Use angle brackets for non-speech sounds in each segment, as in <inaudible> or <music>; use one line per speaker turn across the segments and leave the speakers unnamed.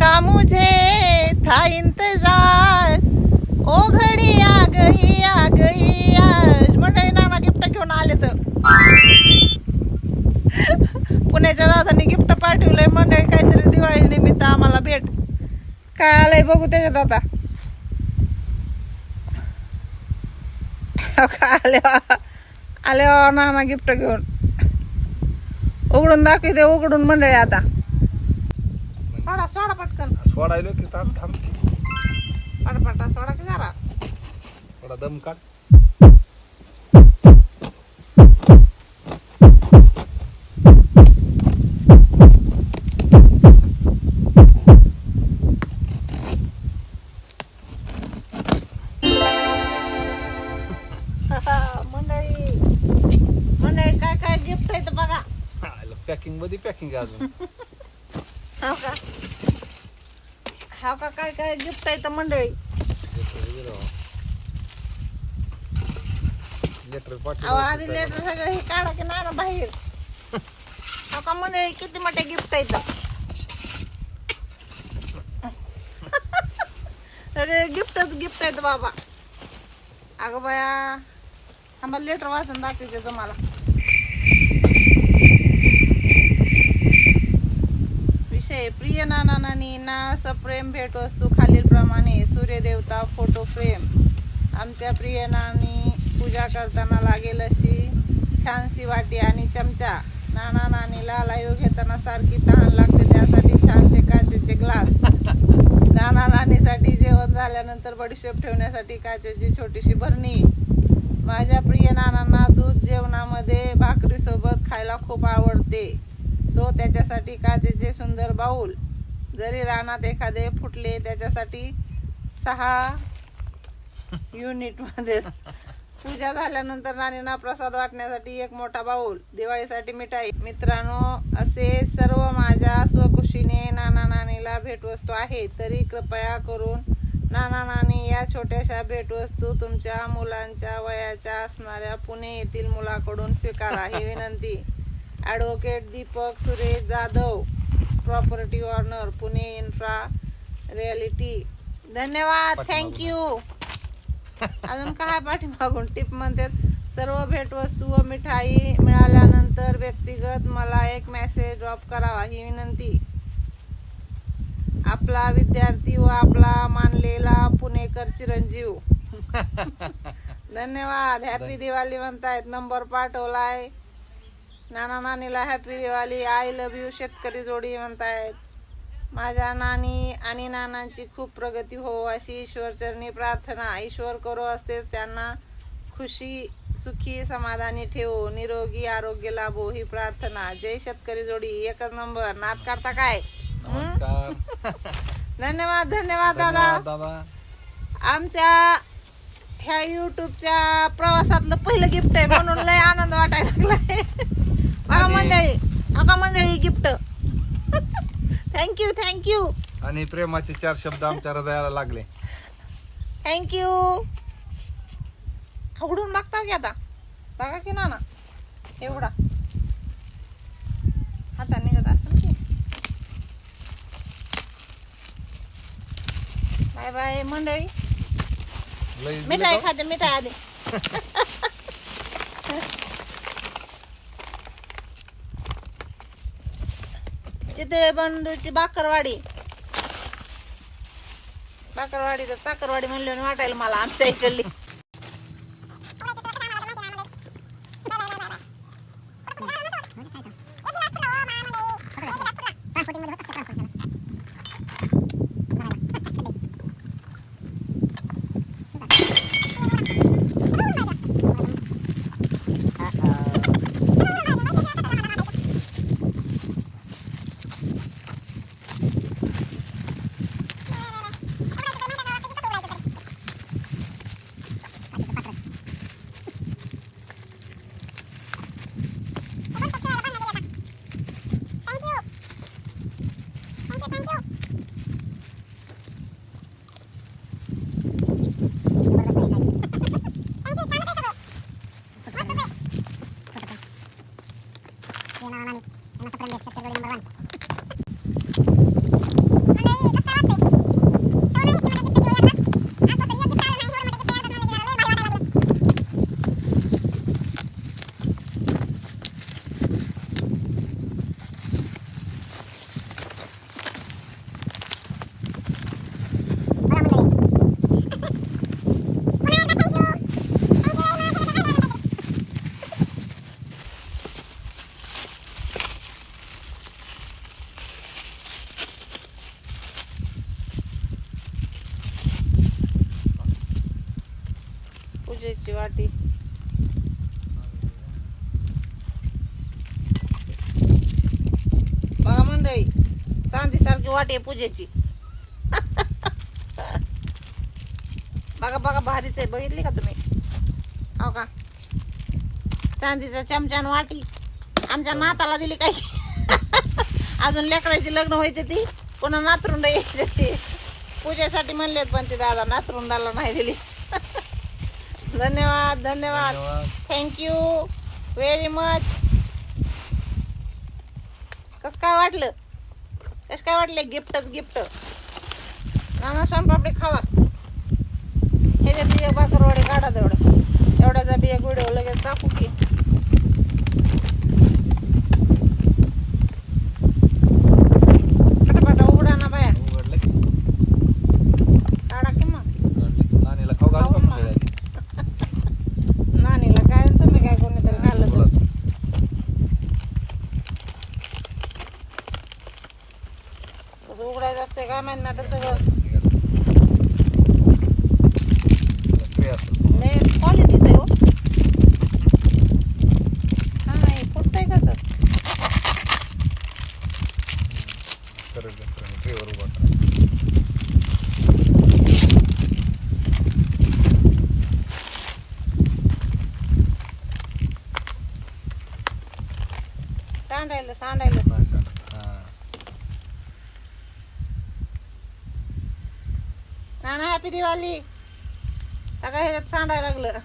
का मुझे था इंतजार? ओ घडी आ गई आ गई आज। मंडळी नाना गिफ्ट घेऊन आले तर. <laughs> पुण्याच्या दादांनी गिफ्ट पाठवलंय मंडळी काहीतरी दिवाळी निमित्त आम्हाला भेट. काय आलंय बघू त्याच्यात आता. आले आले नाना गिफ्ट घेऊन. उघडून दाखवते उघडून मंडळी आता.
सोडायलो की थांब थांब.
पटपटा सोडा की जरा.
थोडा दम काढ.
मंडळी. मंडळी काय काय गिफ्ट आहे बघा.
पॅकिंगमध्ये पॅकिंग अजून.
हाव का? हाव का काय काय गिफ्ट आहे मंडळी?
लेटर
अहो आधी लेटर सगळं हे काढा की ना बाहेर. हाव का मंडळी किती मोठे गिफ्ट आहेत अरे गिफ्टच गिफ्ट आहेत बाबा. अगं बाया आम्हाला लेटर वाचून दाखवते तुम्हाला. प्रिय नाना नानी ना सप्रेम भेट वस्तू सूर्यदेवता फोटो फ्रेम. आमच्या प्रिय नानी पूजा करताना लागेल अशी छानशी वाटी आणि चमचा. नाना नानीला लाईव घेताना सारखी तहान लागते त्यासाठी छानसे काचेचे ग्लास. नाना नानीसाठी जेवण झाल्यानंतर बडीशेप ठेवण्यासाठी काचेची छोटीशी भरणी. माझ्या प्रिय नानांना दूध जेवणामध्ये भाकरीसोबत खायला खूप आवडते. सो त्याच्यासाठी काचेचे सुंदर बाऊल जरी रानात एखादे फुटले त्याच्यासाठी सहा युनिटमध्ये पूजा झाल्यानंतर नानींना प्रसाद वाटण्यासाठी एक मोठा बाऊल दिवाळीसाठी मिठाई. मित्रांनो असे सर्व माझ्या स्वखुशीने नाना नानीला भेटवस्तू आहे तरी कृपया करून नाना नानी या छोट्याशा भेटवस्तू तुमच्या मुलांच्या वयाच्या असणाऱ्या पुणे येथील मुलाकडून स्वीकारा ही विनंती. Advocate Deepak Suresh Jadhav property owner Pune infra realty धन्यवाद थँक्यू अजून काय पाठीमागून? टिप म्हणतात सर्व भेटवस्तू व मिठाई मिळाल्यानंतर व्यक्तिगत मला एक मेसेज ड्रॉप करावा ही विनंती. आपला विद्यार्थी व आपला मानलेला पुणेकर चिरंजीव. <laughs> धन्यवाद हॅपी दिवाळी म्हणतायत नंबर पाठवलाय. नाना नानीला happy Diwali. I love you शेतकरी जोडी म्हणतायत. माझ्या नानी आणि नानांची खूप प्रगती हो अशी ईश्वरचरणी प्रार्थना. ईश्वर करो असतेच त्यांना खुशी सुखी समाधानी ठेवो. निरोगी आरोग्य लाभो ही प्रार्थना. जय शेतकरी जोडी. एकच नंबर. नाद काढता काय?
नमस्कार. <laughs>
धन्यवाद धन्यवाद दादा.
धन्यवाद दादा.
आमच्या ह्या युट्यूबच्या प्रवासातलं पहिलं गिफ्ट आहे म्हणून लय आनंद वाटायला लागलाय. <laughs>
आणि-
मंडळी बघा मंडळी गिफ्ट थँक्यू थँक्यू
आणि प्रेमाचे चार शब्द आमच्या हृदयाला लागले.
थँक्यू उघडून मागता की आता? बघा की ना एवढा. हाता निघत असेल की? बाय बाय मंडळी. मिठाई? खाते मिठाई आधी. <laughs> चितळे बंधूची बाकरवाडी बाकरवाडी तर चाकरवाडी म्हणले वाटायला मला आमच्या इकडली. चांदीची वाटी. बघा मंडळी चांदी सारखी वाटी आहे पूजेची. बघा बघा भारीच आहे. बघितली का तुम्ही? हो का? चांदीचा चमचान वाटी. आमच्या नाताला दिली काही अजून लेकराची लग्न व्हायची ती. पुन्हा नातरुंड यायची ती. पूजेसाठी म्हणलेत पण ती दादा नातरुंडाला नाही दिली. धन्यवाद धन्यवाद. थँक्यू व्हेरी मच कसं काय वाटलं? कसं काय वाटलं? गिफ्टच गिफ्ट नाना सोनपापडी खावा. हे जे बिया बाकरवाडी काढा तेवढं तेवढ्याचा बिया व्हिडिओ लगेच टाकू की पटापटा उघडा ना बाया
उघडलं की
काढा की मग
उघडलं. नानीला खाऊ घालू का
खाऊ
मंडळी आधी?
नानीला काय आणि तुम्ही काय कोणीतरी खाल्लं तर
बोला.
कसं उघडायचं असते काय माहीत नाही तर सगळं
ट्रे असेल.
लय क्वालिटीचं आहे हो हा नाही फुटतंय कसं
सरळ द्या, सरळ. ट्रेवर उभा करा.
सांडायला सांडायला
नाही सांगत. हा.
ना ना हॅपी दिवाळी. सगळं ह्याच्यात सांडायला लागलं.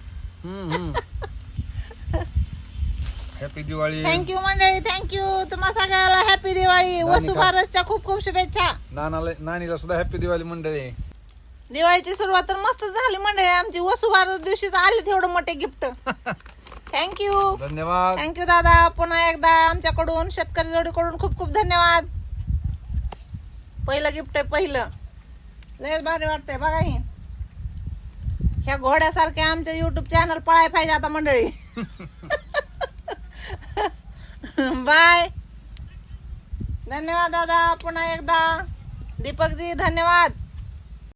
हॅपी दिवाळी.
थँक्यू मंडळी थँक्यू तुम्हा सगळ्याला हॅपी दिवाळी.
नानी
वसु
का?
भारतच्या खूप खूप शुभेच्छा.
नानाला नानीला सुद्धा हॅपी दिवाळी मंडळी.
दिवाळीची सुरुवात तर मस्त झाली मंडळी. आमची वसु भारत दिवशीच आले तेवढं मोठे गिफ्ट <laughs> थँक्यू
धन्यवाद.
थँक्यू दादा. पुन्हा एकदा आमच्याकडून शेतकरी जोडीकडून खूप खूप धन्यवाद. पहिलं गिफ्ट आहे पहिलं. लयच भारी वाटतंय बघा ही. ह्या घोड्यासारखे आमच्या युट्यूब चॅनल पळाय पाहिजे आता मंडळी. <laughs> बाय धन्यवाद दादा. पुन्हा एकदा. दीपकजी धन्यवाद.